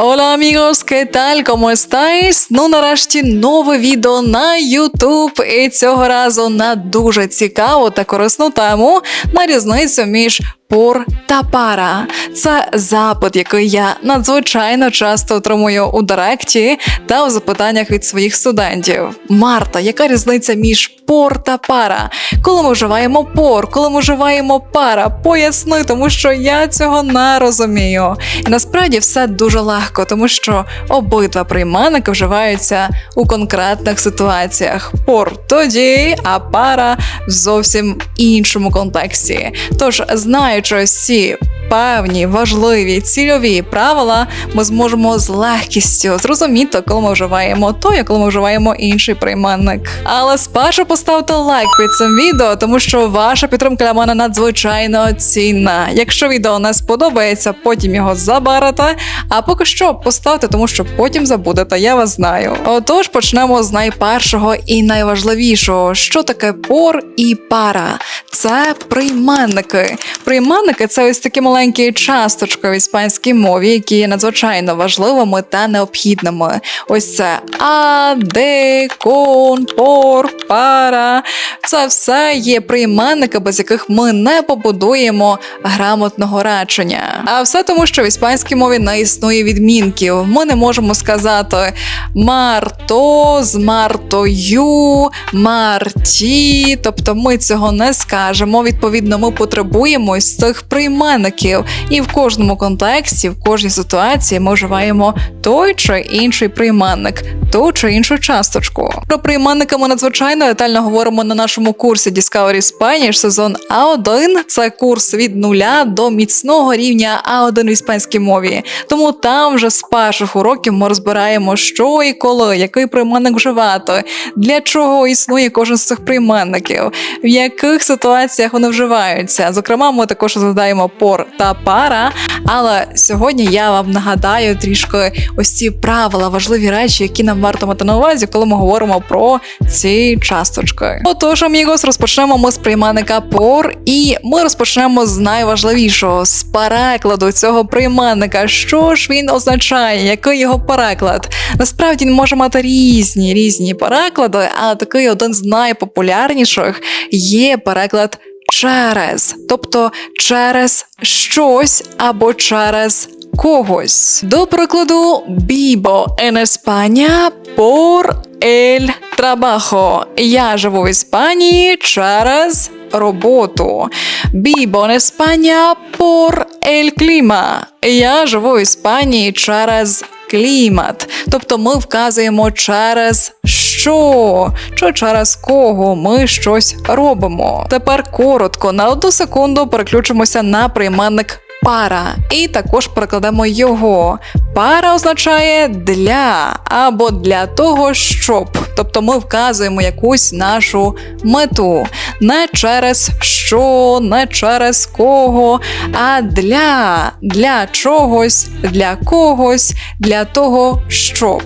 Hola amigos, ¿qué tal? ¿Cómo estáis? Ну, нарешті нове відео на YouTube. І цього разу на дуже цікаву та корисну тему на різницю між пор та пара. Це запит, який я надзвичайно часто отримую у директі та у запитаннях від своїх студентів. Марта, яка різниця між пор та пара? Коли ми вживаємо пор, коли ми вживаємо пара? Поясни, тому що я цього не розумію. І насправді все дуже легко, тому що обидва прийменники вживаються у конкретних ситуаціях. Пор тоді, а пара в зовсім іншому контексті. Тож, знаючи ось ці певні важливі цільові правила, ми зможемо з легкістю зрозуміти, коли ми вживаємо той, а коли ми вживаємо інший прийменник. Але спершу поставте лайк під цим відео, тому що ваша підтримка для мене надзвичайно цінна. Якщо відео не сподобається, потім його заберете. А поки що поставте, тому що потім забудете. Я вас знаю. Отож, почнемо з найпершого і найважливішого, що таке пор і пара. Це прийменники. Прийменники це ось такі маленькі часточки в іспанській мові, які є надзвичайно важливими та необхідними. Ось це а, де, кон, пор, пара. Це все є прийменники, без яких ми не побудуємо грамотного речення. А все тому, що в іспанській мові не існує відмінків. Ми не можемо сказати марто з мартою, марті. Тобто ми цього не скажемо. Відповідно, ми потребуємо із цих прийменників. І в кожному контексті, в кожній ситуації ми вживаємо той чи інший прийменник, ту чи іншу часточку. Про прийменники ми надзвичайно детально говоримо на нашому курсі Discovery Spanish сезон А1. Це курс від нуля до міцного рівня А1 в іспанській мові. Тому там вже з перших уроків ми розбираємо, що і коли, який прийменник вживати, для чого існує кожен з цих прийменників, в яких ситуаціях вони вживаються. Зокрема, ми також розглядаємо пор та пара. Але сьогодні я вам нагадаю трішки ось ці правила, важливі речі, які нам варто мати на увазі, коли ми говоримо про ці часточки. Отож, амігос, розпочнемо ми з прийменника пор, і ми розпочнемо з найважливішого з перекладу цього прийменника. Що ж він означає? Який його переклад? Насправді він може мати різні різні переклади, але такий один з найпопулярніших є переклад через, тобто через щось або через когось. До прикладу, бібо en España por el trabajo. Я живу в Іспанії через роботу. Бібо en España por el clima. Я живу в Іспанії через клімат. Тобто ми вказуємо через що, чи через кого ми щось робимо. Тепер коротко на одну секунду переключимося на прийменник. Пара, і також перекладемо його. Пара означає для або для того, щоб. Тобто ми вказуємо якусь нашу мету. Не через що, не через кого, а для, для чогось, для когось, для того, щоб.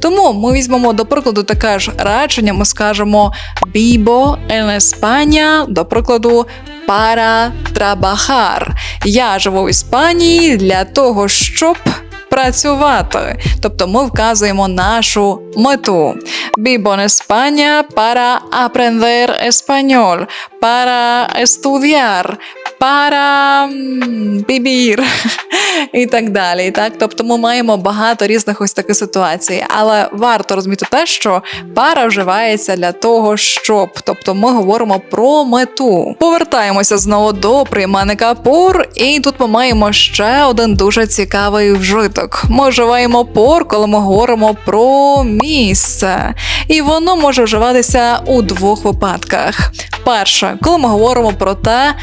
Тому ми візьмемо до прикладу таке ж речення, ми скажемо бібо España, до прикладу, para trabajar. Я живу в Іспанії для того, щоб працювати. Тобто ми вказуємо нашу мету. Vivo en España para aprender español, para estudiar, para vivir і так далі. Так? Тобто ми маємо багато різних ось таких ситуацій, але варто розуміти те, що пара вживається для того, щоб. Тобто ми говоримо про мету. Повертаємося знову до прийменника пор, і тут ми маємо ще один дуже цікавий вжиток. Ми вживаємо пор, коли ми говоримо про місце. І воно може вживатися у двох випадках. Перше, коли ми говоримо про те,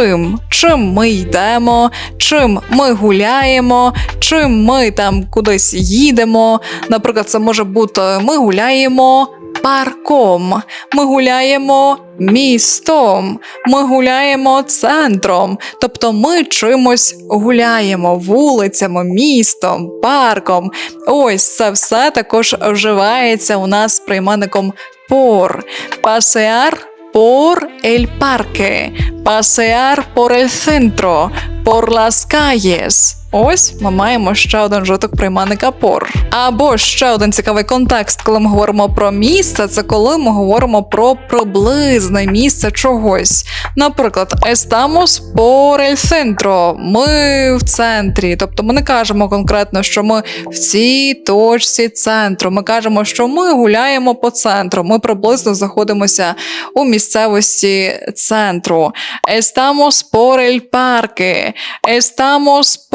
чим, чим ми йдемо, чим ми гуляємо, чим ми там кудись їдемо. Наприклад, це може бути ми гуляємо. Парком, ми гуляємо містом, ми гуляємо центром, тобто ми чимось гуляємо вулицями, містом, парком. Ось це все також вживається у нас з прийменником por. Pasear por el parque. pasear por el centro, por las calles. Ось ми маємо ще один житок прийменника por. Або ще один цікавий контекст, коли ми говоримо про місце, це коли ми говоримо про приблизне місце чогось. Наприклад, estamos por el. Ми в центрі. Тобто ми не кажемо конкретно, що ми в цій точці центру. Ми кажемо, що ми гуляємо по центру. Ми приблизно знаходимося у місцевості центру. Estamos por el parque. Estamos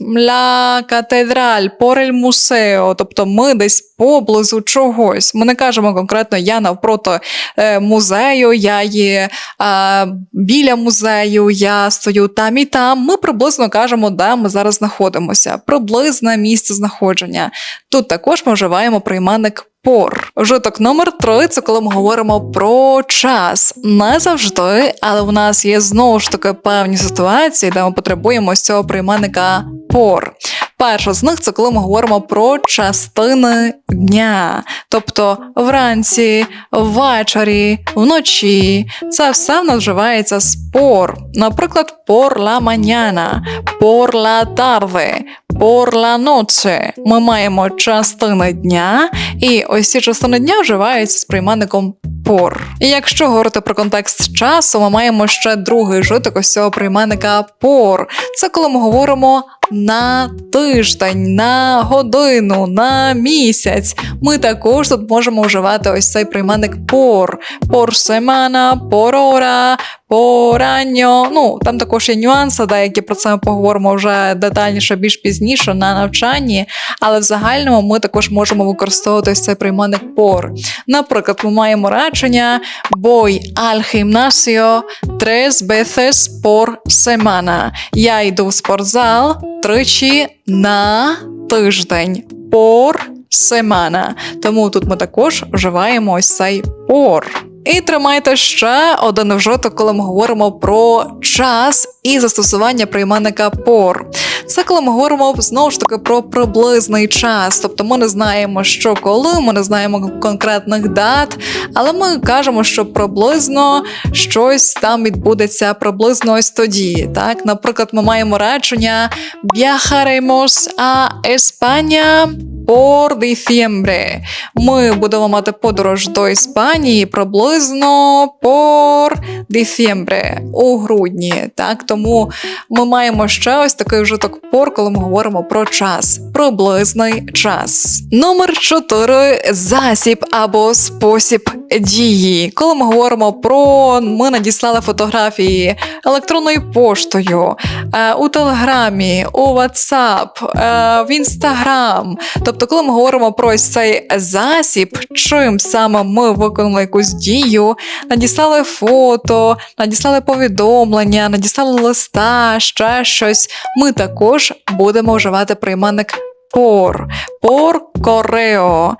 la catedral, por el museo. Тобто ми десь поблизу чогось. Ми не кажемо конкретно я навпроти е, музею, я є е, біля музею, я стою там і там. Ми приблизно кажемо, де ми зараз знаходимося. Приблизне місце знаходження. Тут також ми вживаємо прийменник Пор. Вжиток номер три це коли ми говоримо про час. Не завжди, але у нас є знову ж таки певні ситуації, де ми потребуємо з цього прийменника пор. Перша з них це коли ми говоримо про частини дня, тобто вранці, ввечері, вночі. Це все в нас вживається з пор. Наприклад, mañana, por la tarde, por la noche. Ми маємо частини дня, і ось ці частини дня вживаються з прийменником пор. І якщо говорити про контекст часу, ми маємо ще другий житок ось цього прийменника пор. Це коли ми говоримо на тиждень, на годину, на місяць. Ми також тут можемо вживати ось цей прийменник пор. Пор семана, пор ора, поранньо. Ну там також є нюанси, деякі про це ми поговоримо вже детальніше, більш пізніше на навчанні. Але в загальному ми також можемо використовувати ось цей прийменник пор. Наприклад, ми маємо речення al gimnasio tres veces por semana. Я йду в спортзал тричі на тиждень. пор Семена. Тому тут ми також вживаємо ось цей пор. І тримайте ще один вжиток, коли ми говоримо про час і застосування прийменника пор. Це коли ми говоримо знову ж таки про приблизний час. Тобто ми не знаємо, що коли, ми не знаємо конкретних дат, але ми кажемо, що приблизно щось там відбудеться приблизно ось тоді. Так, наприклад, ми маємо речення Viajaremos a España por diciembre. Ми будемо мати подорож до Іспанії приблизно por diciembre, у грудні. Так, тому ми маємо ще ось такий вжиток пор, коли ми говоримо про час, приблизний час. Номер 4 засіб або спосіб дії. Коли ми говоримо про ми надіслали фотографії електронною поштою, е, у Телеграмі, у WhatsApp, е, в Instagram. Тобто, коли ми говоримо про цей засіб, чим саме ми виконали якусь дію, надіслали фото, надіслали повідомлення, надіслали листа, ще щось, ми також будемо вживати прийменник por, por correo,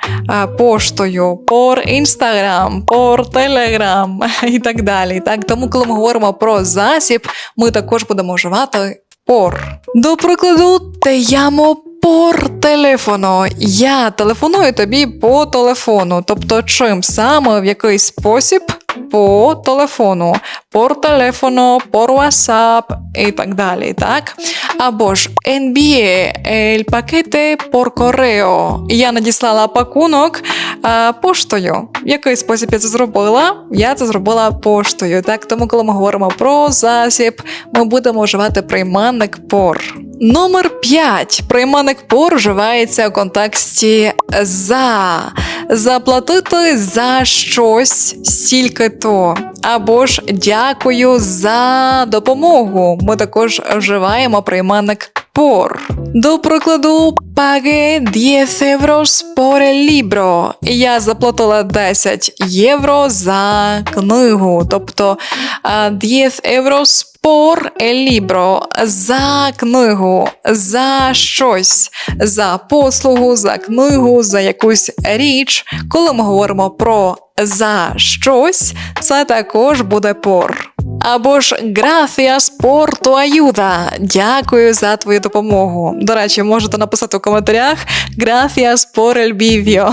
поштою, por Instagram, por Telegram і так далі. Так, тому, коли ми говоримо про засіб, ми також будемо вживати por. До прикладу, те llamo por телефоно. Я телефоную тобі по телефону. Тобто, чим саме в який спосіб по телефону, por телефоно, por WhatsApp і так далі. Так? Або ж envié el paquete por correo. Я надіслала пакунок а, поштою. В який спосіб я це зробила? Я це зробила поштою. Так? Тому, коли ми говоримо про засіб, ми будемо вживати прийменник por. Номер 5. Прийменник por вживається у контексті за. Заплатити за щось стільки то. Або ж дякую за допомогу. Ми також вживаємо прийменник por. До прикладу, pagué 10 euros por el libro. Я заплатила 10 євро за книгу. Тобто а, 10 euros por el libro. За книгу, за щось, за послугу, за книгу, за якусь річ. Коли ми говоримо про за щось, це також буде por. Або ж gracias por tu ayuda. Дякую за твою допомогу. До речі, можете написати у коментарях gracias por el video.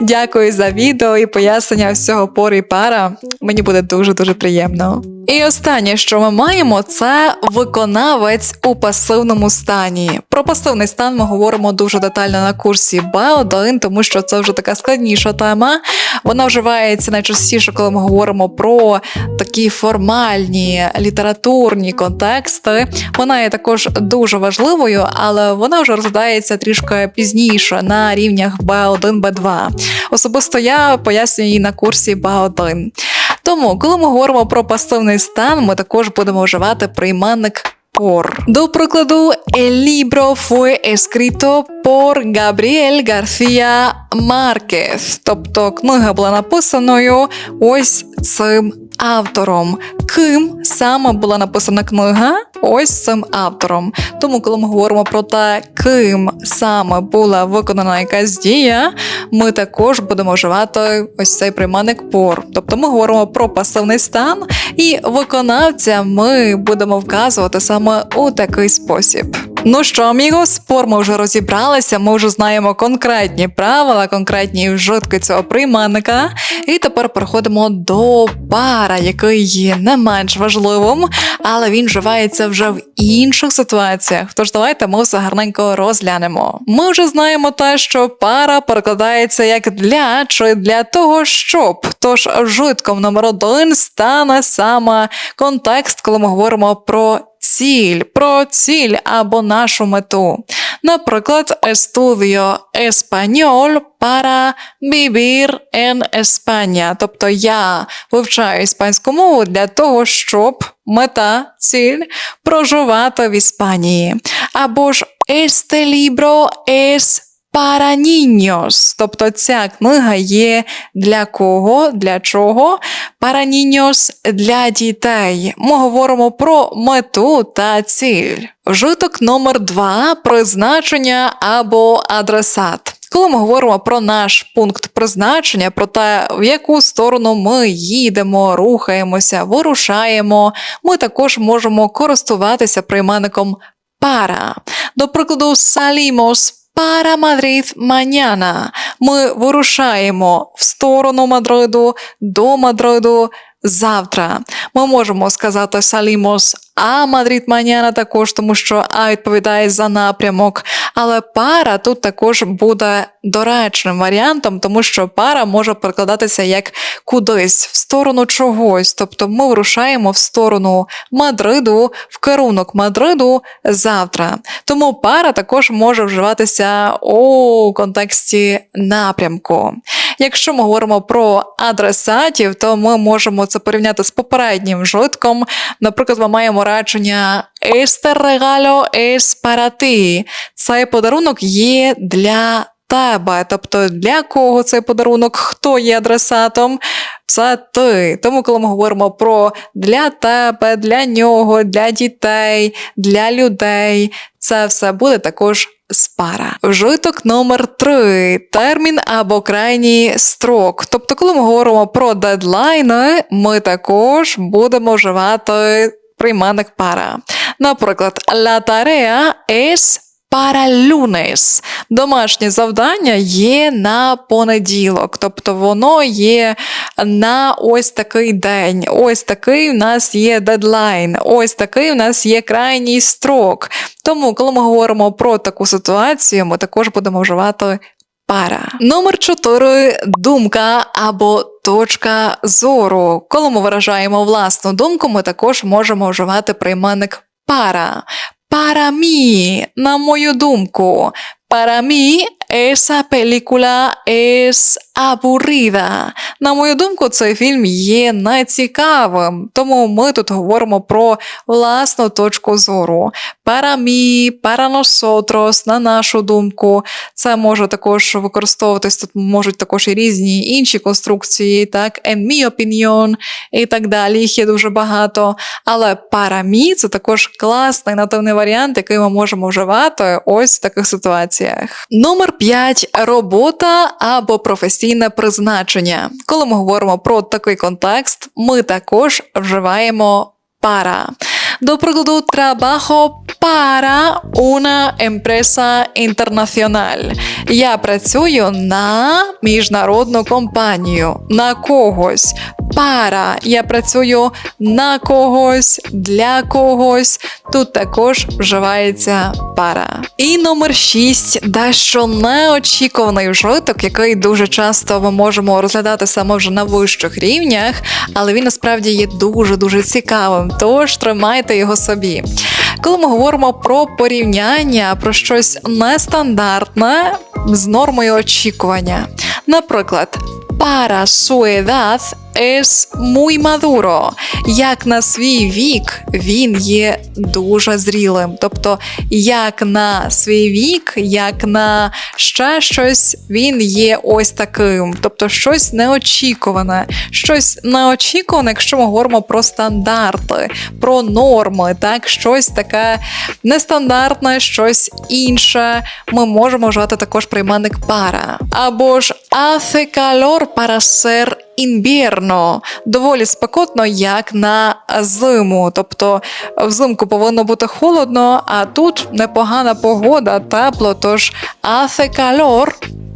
Дякую за відео і пояснення всього por і пара. Мені буде дуже дуже приємно. І останнє, що ми маємо, це виконавець у пасивному стані. Про пасивний стан ми говоримо дуже детально на курсі Б1, тому що це вже така складніша тема. Вона вживається найчастіше, коли ми говоримо про такі формальні літературні контексти. Вона є також дуже важливою, але вона вже розглядається трішки пізніше на рівнях Б1, Б2. Особисто я пояснюю її на курсі Б1. Тому, коли ми говоримо про пасивний стан, ми також будемо вживати прийменник por. До прикладу, el libro fue escrito por Gabriel García Márquez. Тобто книга була написаною ось цим автором. Ким саме була написана книга? Ось цим автором. Тому, коли ми говоримо про те, ким саме була виконана якась дія, ми також будемо вживати ось цей прийменник пор. Тобто ми говоримо про пасивний стан, і виконавця ми будемо вказувати саме у такий спосіб. Ну що, амігос, спор ми вже розібралися, ми вже знаємо конкретні правила, конкретні вжитки цього прийменника. І тепер переходимо до пара, який є не менш важливим, але він вживається вже в інших ситуаціях. Тож давайте ми все гарненько розглянемо. Ми вже знаємо те, що пара перекладається як для чи для того, щоб. Тож вжитком номер один стане саме контекст, коли ми говоримо про ціль, про ціль або нашу мету. Наприклад, estudio español para vivir en España. Тобто я вивчаю іспанську мову для того, щоб мета, ціль проживати в Іспанії. Або ж este libro es niños. Тобто ця книга є для кого, для чого? Niños – для дітей. Ми говоримо про мету та ціль. Вжиток номер два призначення або адресат. Коли ми говоримо про наш пункт призначення, про те, в яку сторону ми їдемо, рухаємося, вирушаємо, ми також можемо користуватися прийменником para. До прикладу, salimos Madrid mañana. Ми вирушаємо в сторону Мадриду, до Мадриду завтра. Ми можемо сказати salimos а Мадрид Маняна також, тому що А відповідає за напрямок. Але пара тут також буде доречним варіантом, тому що пара може перекладатися як кудись, в сторону чогось. Тобто ми вирушаємо в сторону Мадриду, в керунок Мадриду завтра. Тому пара також може вживатися у контексті напрямку. Якщо ми говоримо про адресатів, то ми можемо це порівняти з попереднім вжитком. Наприклад, ми маємо речення «Este regalo es para ti». Цей подарунок є для тебе. Тобто для кого цей подарунок, хто є адресатом? Це ти. Тому, коли ми говоримо про для тебе, для нього, для дітей, для людей, це все буде також спара. Вжиток номер три термін або крайній строк. Тобто, коли ми говоримо про дедлайни, ми також будемо вживати прийменник пара. Наприклад, la tarea es lunes. Домашнє завдання є на понеділок, тобто воно є на ось такий день. Ось такий у нас є дедлайн, ось такий у нас є крайній строк. Тому, коли ми говоримо про таку ситуацію, ми також будемо вживати пара. Номер 4 думка або точка зору. Коли ми виражаємо власну думку, ми також можемо вживати прийменник пара. Para mí, на мою думку, para mí esa película es aburrida. На мою думку, цей фільм є нецікавим, тому ми тут говоримо про власну точку зору. Para nosotros, на нашу думку. Це може також використовуватись, тут можуть також і різні інші конструкції, так, en mi opinion і так далі. Їх є дуже багато. Але mí – це також класний нативний варіант, який ми можемо вживати ось в таких ситуаціях. Номер 5 робота або професійне призначення. Коли ми говоримо про такий контекст, ми також вживаємо пара. До прикладу, trabajo para una empresa internacional. Я працюю на міжнародну компанію, на когось. Пара. Я працюю на когось, для когось. Тут також вживається пара. І номер 6 дещо неочікуваний вжиток, який дуже часто ми можемо розглядати саме вже на вищих рівнях, але він насправді є дуже дуже цікавим. Тож тримайте його собі. Коли ми говоримо про порівняння, про щось нестандартне з нормою очікування. Наприклад, para su es muy maduro. Як на свій вік він є дуже зрілим. Тобто, як на свій вік, як на ще щось, він є ось таким. Тобто, щось неочікуване. Щось неочікуване, якщо ми говоримо про стандарти, про норми, так, щось таке нестандартне, щось інше. Ми можемо вживати також прийменник пара. Або ж calor para ser інвірно, доволі спекотно, як на зиму. Тобто взимку повинно бути холодно, а тут непогана погода, тепло, тож hace calor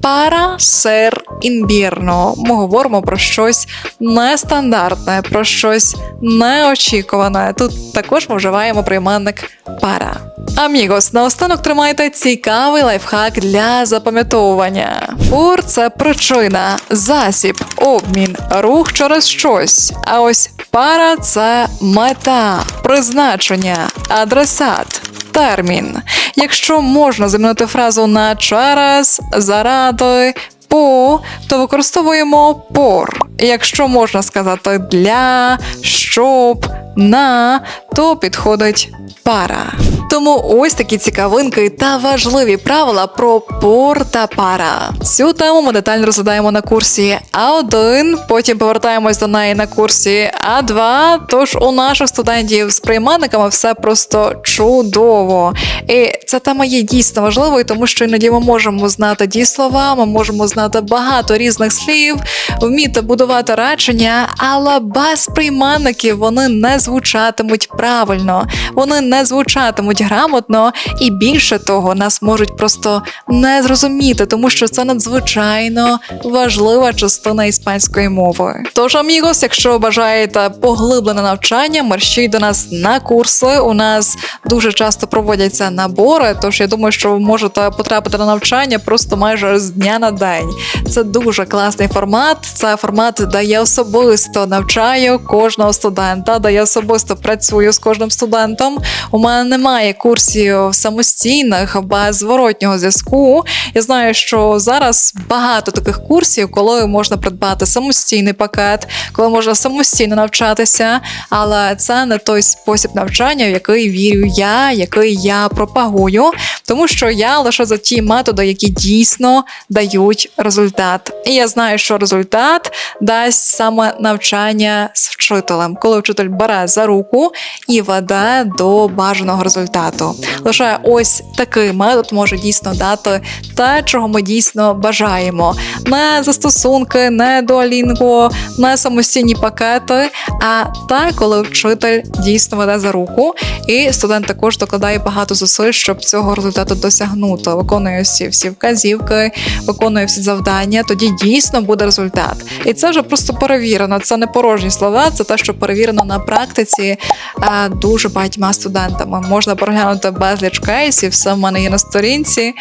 para ser invierno. Ми говоримо про щось нестандартне, про щось неочікуване. Тут також ми вживаємо прийменник para. Амігос, наостанок тримайте цікавий лайфхак для запам'ятовування. Пор це причина, засіб, обмін, рух через щось. А ось пара це мета, призначення, адресат. Термін. Якщо можна замінити фразу на через, заради, по, то використовуємо пор. Якщо можна сказати для, щоб, на, то підходить пара. Тому ось такі цікавинки та важливі правила про пор пара. Цю тему ми детально розглядаємо на курсі А1, потім повертаємось до неї на курсі А2. Тож у наших студентів з прийменниками все просто чудово. І ця тема є дійсно важливою, тому що іноді ми можемо знати дієслова, ми можемо знати багато різних слів, вміти будувати речення, але без прийменників вони не звучатимуть правильно, вони не звучатимуть грамотно, і більше того, нас можуть просто не зрозуміти, тому що це надзвичайно важлива частина іспанської мови. Тож, амігос, якщо бажаєте поглиблене навчання, мерщіть до нас на курси. У нас дуже часто проводяться набори. Тож я думаю, що ви можете потрапити на навчання просто майже з дня на день. Це дуже класний формат. Це формат, де я особисто навчаю кожного студента, де я особисто працюю з кожним студентом. У мене немає курсів самостійних без зворотнього зв'язку. Я знаю, що зараз багато таких курсів, коли можна придбати самостійний пакет, коли можна самостійно навчатися, але це не той спосіб навчання, в який вірю я, який я пропагую, тому що я лише за ті методи, які дійсно дають результат. І я знаю, що результат дасть саме навчання з вчителем, коли вчитель бере за руку і веде до бажаного результату. Лише ось такий метод може дійсно дати те, чого ми дійсно бажаємо. Не застосунки, не дуалінго, не самостійні пакети, а те, коли вчитель дійсно веде за руку, і студент також докладає багато зусиль, щоб цього результату досягнути. Виконує всі всі вказівки, виконує всі завдання. Тоді дійсно буде результат. І це вже просто перевірено. Це не порожні слова, це те, що перевірено на практиці е, дуже багатьма студентами. Можна переглянути безліч кейсів, все в мене є на сторінці.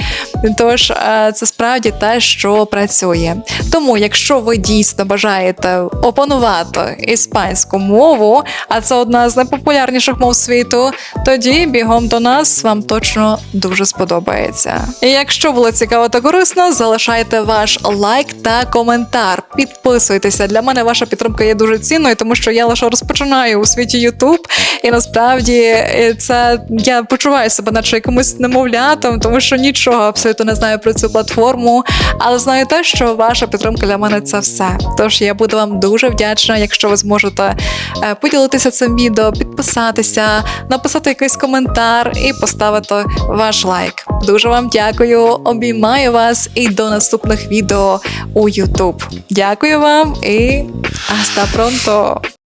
Тож е, це справді те, що працює. Тому, якщо ви дійсно бажаєте опанувати іспанську мову, а це одна з найпопулярніших мов світу, тоді бігом до нас вам точно дуже сподобається. І якщо було цікаво та корисно, залишайте ваш лайк та коментар. Підписуйтеся. Для мене ваша підтримка є дуже цінною, тому що я лише розпочинаю у світі YouTube, і насправді е, це я почуваю себе, наче якимось немовлятом, тому що нічого абсолютно не знаю про цю платформу. Але знаю те, що ваша підтримка для мене це все. Тож я буду вам дуже вдячна, якщо ви зможете е, поділитися цим відео, підписатися, написати якийсь коментар і поставити ваш лайк. Дуже вам дякую, обіймаю вас і до наступних відео у YouTube. Дякую вам і hasta pronto!